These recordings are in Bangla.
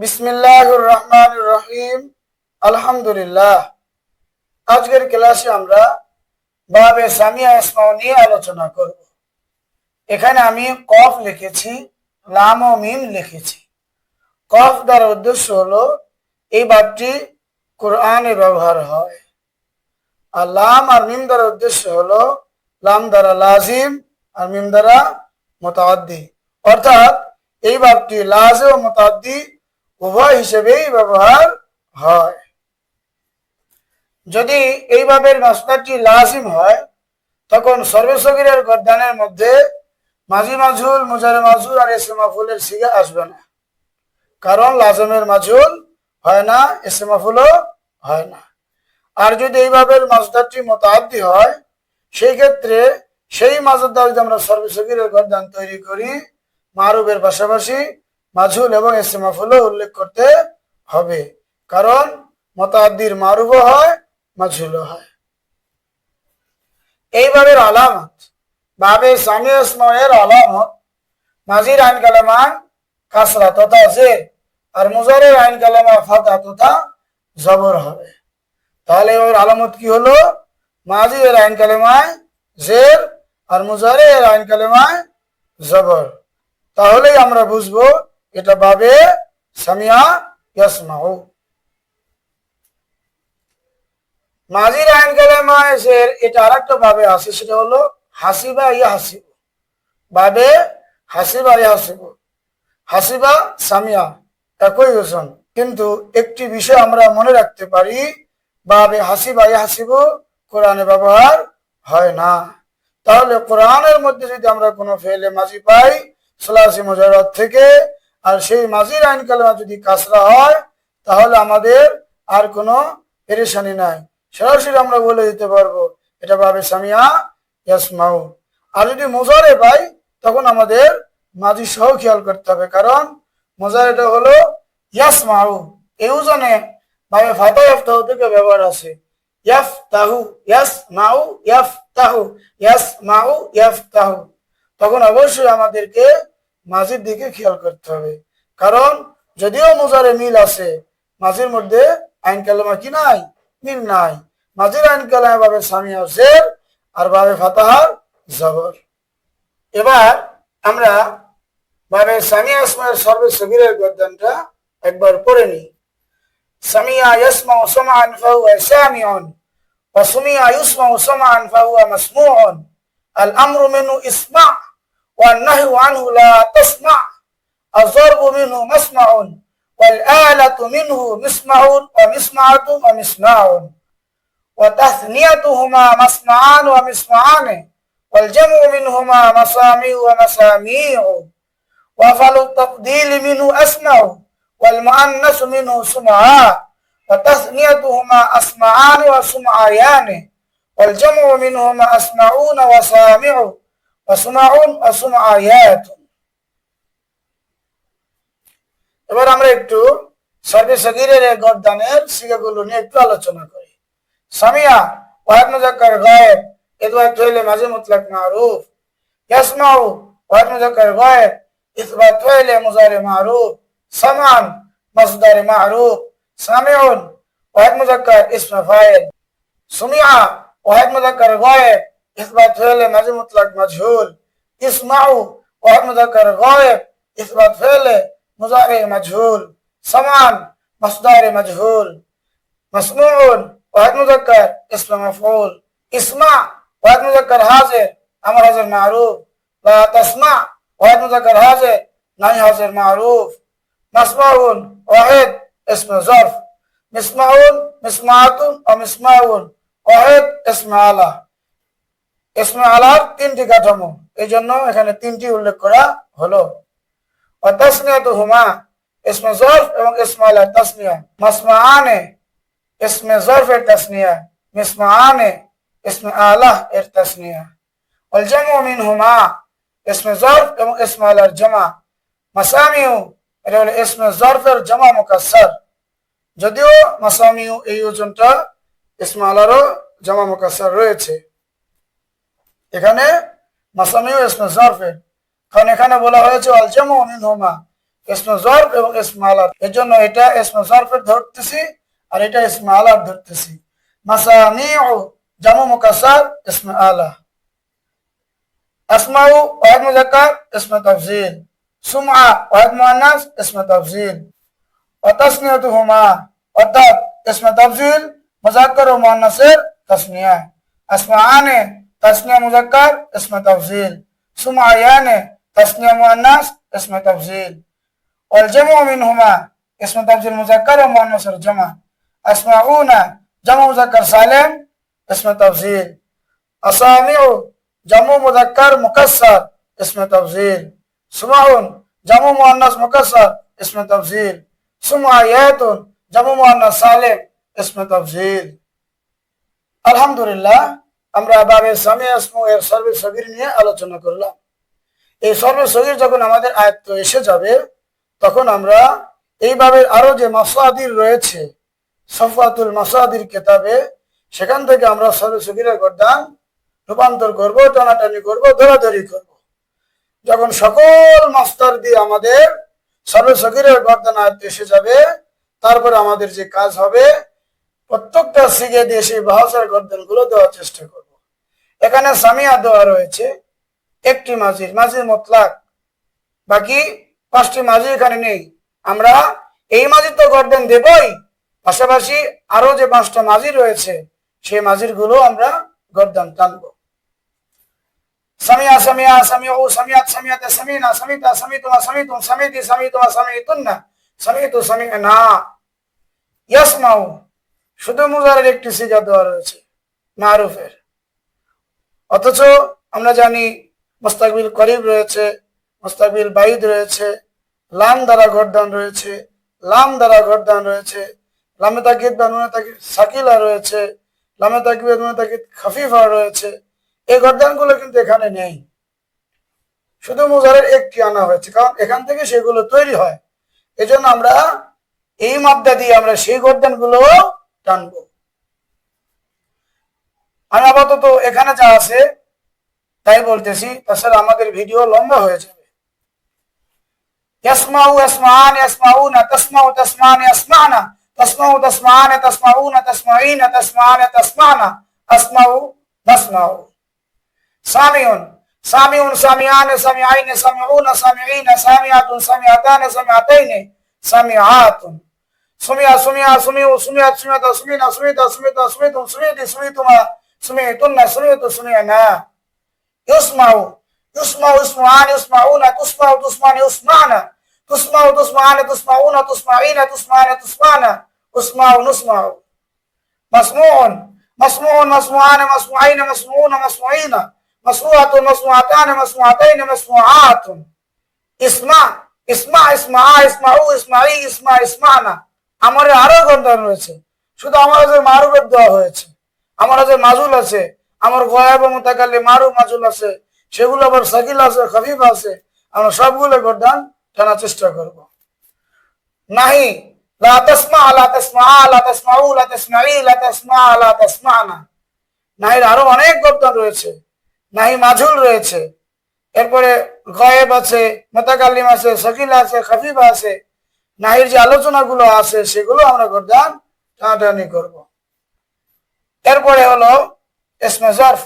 বিসমিল্লাহির রহমানির রহিম আলহামদুলিল্লাহ। আজকের ক্লাসে আমরা বাবে সামিয়া ইসমাও নিয়ে আলোচনা করব। এখানে আমি কফ লিখেছি, লাম ও মিম লিখেছি। কফ দ্বারা উদ্দেশ্য হলো, এই বাপটি কোরআনে ব্যবহার হয়। আর লাম আর মিম দ্বারা উদ্দেশ্য হলো, লাম দ্বারা লাজিম আর মিম দ্বারা মোতাদ্দি অর্থাৎ এই বাপটি লাজে ও মোতাদ্দি উভয় হিসেবেই ব্যবহার হয়। যদি এই বাবের মাসদারটি লাজিম হয়, তখন সর্বসগিরের গদ্দানের মধ্যে মাঝি মাজুল মুজারে মাজুল আর এসে মাফুলের সিগা আসবে না। কারণ লাজমের মাজুল হয় না এসে মাফুলও হয় না। আর যদি এই বাবের মাসদারটি মোতাব্দি হয়, সেই ক্ষেত্রে সেই মাজুদ দ্বারা যদি আমরা সর্বসগিরের গদ্দান তৈরি করি মারুবের পাশাপাশি মাঝুল এবং এসে উল্লেখ করতে হবে। কারণ মতাদ্দির মারুবও হয় মাঝুলও হয়। এইভাবে আলামত, বাবে ইসমাইয়ের আলামত মাঝির আইন কালামা কাসরা তথা জের আর মুজারের আইন কালামা ফাতা তথা জবর হবে। তাহলে ওর আলামত কি হলো? মাঝির আইন কালেমায় জের আর মুজারের আইন কালেমায় জবর। তাহলেই আমরা বুঝব এটা বাবে সামিয়া ইয়াসমাউ। মাজির আইন কালেমায় জের এটা আরেকটা ভাবে আছে, সেটা হলো হাসিবা ইয়া হাসিব বাবে হাসিবা ইয়া হাসিব হাসিবা সামিয়া, একই ওজন কিন্তু একটি বিষয় আমরা মনে রাখতে পারি, বাবে হাসিবা ইয়া হাসিব কোরআনে ব্যবহার হয় না। তাহলে কোরআনের মধ্যে যদি আমরা কোনো ফেলে মাঝি পাই, সলাসি মুজারত থেকে আর সেই মাঝির আইন কালেমা যদি কাসরা হয়, তাহলে আমাদের আর কোনো পেরেশানি নাই। সরাসরি আমরা বলে দিতে পারব, এটা ভাবে সামিয়া ইয়াসমাউ। আর যদি মোজারে পাই, তখন আমাদের মাঝি সহ খেয়াল করতে হবে, কারণ মোজারেটা হলো ইয়াসমাউ। এই ওজনে ভাবে ফাতা ইয়াফতাহ থেকে ব্যবহার আছে। ইয়াফ তাহু ইয়াস মাউ ইয়াফ তাহু ইয়াস মাউ ইয়াফ তাহু তখন অবশ্যই আমাদেরকে মাঝির দিকে খেয়াল করতে হবে। কারণ যদিও মোজারে মিল আছে, মাঝির মধ্যে আইন কালেমা কি নাই? মিল নাই। মাঝির আইন কালেমা বাবে সামি জের আর বাবে ফাতাহার জবর। এবার আমরা বাবে সামিয়া ইসমাইল সর্বে সবিরের গদ্যানটা একবার পড়ে নি সামিয়া ইয়াসমা সামান ফাহুয়া সামিউন, ওয়া সুমিয়া ইউসমা আনফা ফাহুয়া মাসমুউন। আল আমরু মিনু ইসমা' والنهي عنه لا تسمع. الضرب منه مسمع والآلة منه مسمع ومسمعة ومسمع وتثنيتهما مسمعان ومسمعان والجمع منهما مسامع ومساميع. وفل التفضيل منه أسمع والمؤنث منه سمعا وتثنيتهما أسمعان وسمعيان والجمع منهما أسمعون وسامع. অসুনাউন অসুনায়াত এবার আমরা একটু সর্বে সগিরের গরদানের সিগাগুলো নিয়ে একটু আলোচনা করি সামিয়া ওয়াহেদ মুজাক্কার গায়েব এদওয়াত হইলে মাঝে মুতলাক মারুফ ইয়াসমাউ ওয়াহেদ মুজাক্কার গায়েব ইসবাত হইলে মুজারে মারুফ সামান মাসদার মারুফ সামিউন ওয়াহেদ মুজাক্কার ইসমা ফায়েল সুমিয়া ওয়াহেদ মুজাক্কার গায়েব ইতবাত হইলে মাঝে মুতলাক মাজহুল ইসমাউ ওয়াহিদ মুজাক্কার গায়েব ইতবাত হইলে মুজারে মাজহুল সামান মসদার মাজহুল مسموع واحد مذكر اسم مفعول اسمع واحد مذكر حاضر امر حاضر معروف لا تسمع واحد مذكر حاضر نهي حاضر معروف مسمعون واحد اسم ظرف مسمعون مسمعات ومسمعون واحد اسم আলা ইসমে আলার তিনটি কাঠামো। এই জন্য এখানে তিনটি উল্লেখ করা হলো। অতাসনিয়া তো হুমা ইসমে জরফ এবং ইসমা আলার তাসনিয়া। মাসমা আনে ইসমে জরফের তাসনিয়া। মিসমা আনে ইসমে আলাহ এর তাসনিয়া। অলজামু মিন হুমা ইসমে জরফ এবং ইসমা আলার জমা। মাসামিউ, এটা হলো ইসমে জরফের জামা মুকাসসার। যদিও মাসামিউ এই ওজনটা ইসমা আলারও জামা মুকাসসার রয়েছে। এখানে মাসামিউ ইসমে জরফের কারণ এখানে বলা হয়েছে আল জামু মিনহুমা, ইসমে জর্ফ এবং ইসমে আলার এর জন্য এটা ইসমে জর্ফের ধরতেছি আর এটা ইসমে আলার ধরতেছি। মাসামিউ জামু মুকাসার ইসমে আলা। আসমাউ ওয়াহিদ মুজাক্কার ইসমে তাফজিল সুমআ ওয়াহিদ মুআন্নাস, ইসমে তাফজিল ওয়া তাসনিয়াতুহুমা, অর্থাৎ ইসমে তাফজিল মুজাক্কার ও মুআন্নাসের তাসনিয়া। আসমাআনে তাসনিয়া মুজাক্কার ইসমে তাফজিল সুমা ইয়ানে তাসনিয়া মুআন্নাস ইসমে তাফজিল ওয়াল জামু মিনহুমা ইসমে তাফজিল মুজাক্কার ওয়া মুআন্নাসের জামা আসমাউনা জামু মুজাক্কার সালেম ইসমে তাফজিল আসামিউ জামু মুজাক্কার মুকাসসার ইসমে তাফজিল সুমাউন জামু মুআন্নাস মুকাসসার ইসমে তাফজিল সুমায়াতুন জামু মুআন্নাস সালেম ইসমে তাফজিল আলহামদুলিল্লাহ আমরা বাবে সামি আসমু এর সর্বে সগির নিয়ে আলোচনা করলাম। এই সর্বে সগির যখন আমাদের আয়ত্ত এসে যাবে, তখন আমরা এইভাবে আরও যে মাসাদির রয়েছে সফাতুল মাসাদির কেতাবে, সেখান থেকে আমরা সর্বে সগিরের গর্দান রূপান্তর করব, টানাটানি করব ধরাধরি করব। যখন সকল মাস্টার দিয়ে আমাদের সর্বে সগিরের গর্দান আয়ত্ত এসে যাবে, তারপরে আমাদের যে কাজ হবে, প্রত্যেকটা সিগে দিয়ে সেই বাহাসার গর্দনগুলো দেওয়ার চেষ্টা করব। এখানে সামিয়া দেওয়া রয়েছে একটি মাঝির মাঝির মতলাক। বাকি পাঁচটি মাঝি এখানে নেই। আমরা এই মাঝির তো গর্দন দেবই। পাশাপাশি আরও যে পাঁচটা মাঝি রয়েছে, সেই মাঝিরগুলো আমরা গর্দন টানবো। সামিয়া সামিয়া সামিয়া সামিয়াত ইয়াসমাউ, শুধু মুজারের একটি সিজা দেওয়া রয়েছে, মারুফের। অথচ আমরা জানি মোস্তাকবিল করিব রয়েছে, মোস্তাকবিল বাইদ রয়েছে, লাম দ্বারা গরদান রয়েছে, লাম দ্বারা গরদান রয়েছে, লামে তাকিদ বা নুনে তাকিদ সাকিলা রয়েছে, লামে তাকিদ নুনে তাকিদ খাফিফা রয়েছে। এই গরদানগুলো কিন্তু এখানে নেই। শুধু মুজারের একটি আনা হয়েছে, কারণ এখান থেকে সেগুলো তৈরি হয়। এজন্য আমরা এই মাদ্দা দিয়ে আমরা সেই গর্দানগুলো টানবো। আমি আপাতত এখানে যা আছে, তাই বলতেছি, তাছাড়া আমাদের ভিডিও লম্বা হয়ে যাবে। ইয়াসমাউ ইয়াসমান ইয়াসমাউনা তাসমাউ তাসমান ইয়াসমানা তাসমাউ তাসমান তাসমাউনা তাসমাইনা তাসমান তাসমানা আসমাউ তাসমাউ। সামিউন সামিউন সামিয়ান সামিআইন সামিউন সামিঈন সামিআতুন সামিআতান সামিআতাইন সামিআতুন। সুমিয়া সুমিয়া, সুমিউ সুমিয়াত সুমিয়াত, সুমিনা, সুমিতা সুমিতা সুমিতুম সুমিতি, সুমিতুমা सुने तो न सुने तो सुने ना। युस्माओ युस्मा उस्मान उस्माउन तुस्मा तुस्मान उस्मान तुस्मा तुस्मान तुस्माउन तुस्माइन तुस्मान तुस्मान उस्माउन उस्माओ मस्मून मस्मून, मस्मुआन मस्मुआइन मस्मून मस्मुइन मस्मुआत, मस्मुआतान, मस्मुआतैन मस्मुआत ইসমা ইসমা ইসমা ইসমা ও ইসমাই ইসমা ইসমানা আমার আরো গন্ধ রয়েছে শুধু আমার মারুবের দেওয়া হয়েছে আমার যে মাজুল আছে, আমার গয়াব মোতাকালে মারু মাজুল আছে, সেগুলো আবার সাকিল আছে, খফিফ আছে, আমরা সবগুলো গর্দান টানার চেষ্টা করব। নাহি, লা তাসমা লা তাসমা, লা তাসমাউ, লা তাসমাই, লা তাসমা, লা তাসমানা। নাহির আরও অনেক গর্দান রয়েছে, নাহি মাজুল রয়েছে। এরপরে গয়েব আছে মোতাকালিম আছে, সকিল আছে, খফিফ আছে, নাহির যে আলোচনাগুলো আছে, সেগুলো আমরা গর্দান টানাটানি করব। এরপরে হলো ইসমে জরফ,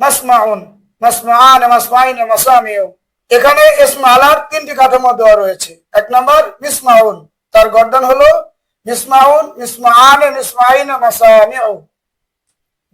মাসমাউন মাসমাআন মাসমাইন মাসামিউ। এখানে ইসমে তিনটি কাঠামো দেওয়া রয়েছে। এক নম্বর, মিসমাউন। তার গর্দান হলো মিসমাউন মিসমাআন মিসমাইন, মাসামিউ।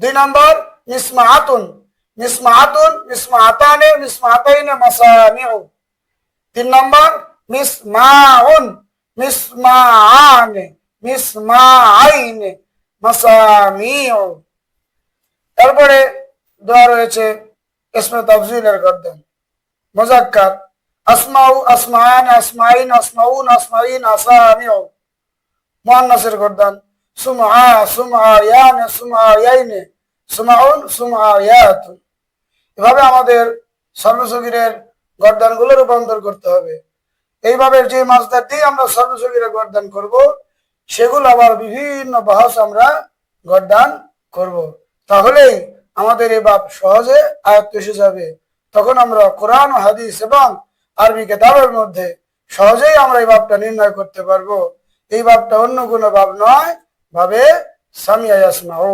দুই নম্বর, মিসমাআতুন। মিসমাআতুন, মিসমাআতানে, মিসমাআতাইন, মাসামিউ। তিন নম্বর, মিসমাউন, মিসমাআন, মিসমাআইন। মাসামিউ। তারপরে দেওয়া রয়েছে, ইসমে তাফজিলের গর্দন মুজাক্কার আসমাউ আসমান আসমাইন আসমাউন আসমাইন আসামিউ। মুআন্নাসের গর্দন সুমআ সুমআ, ইয়ান, সুমআ, ইয়াইনে, সুমাউন, সুমআ ইয়াতুন এভাবে আমাদের সর্বসগীরের গর্দানগুলো রূপান্তর করতে হবে। এইভাবে যে মাছদার দিয়ে আমরা সর্বসগীরে গর্দান করব সেগুলো আবার বিভিন্ন বাহাস আমরা গর্দান করব। তাহলেই আমাদের এই বাপ সহজে আয়ত্ত এসে যাবে। তখন আমরা কোরআন হাদিস এবং আরবি কেতাবের মধ্যে সহজেই আমরা এই বাপটা নির্ণয় করতে পারব। এই বাপটা অন্য কোনো ভাব নয়, ভাবে সামিয়া ইয়াসমাউ।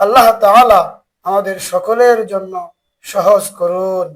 আল্লাহ তাআলা আমাদের সকলের জন্য সহজ করুন।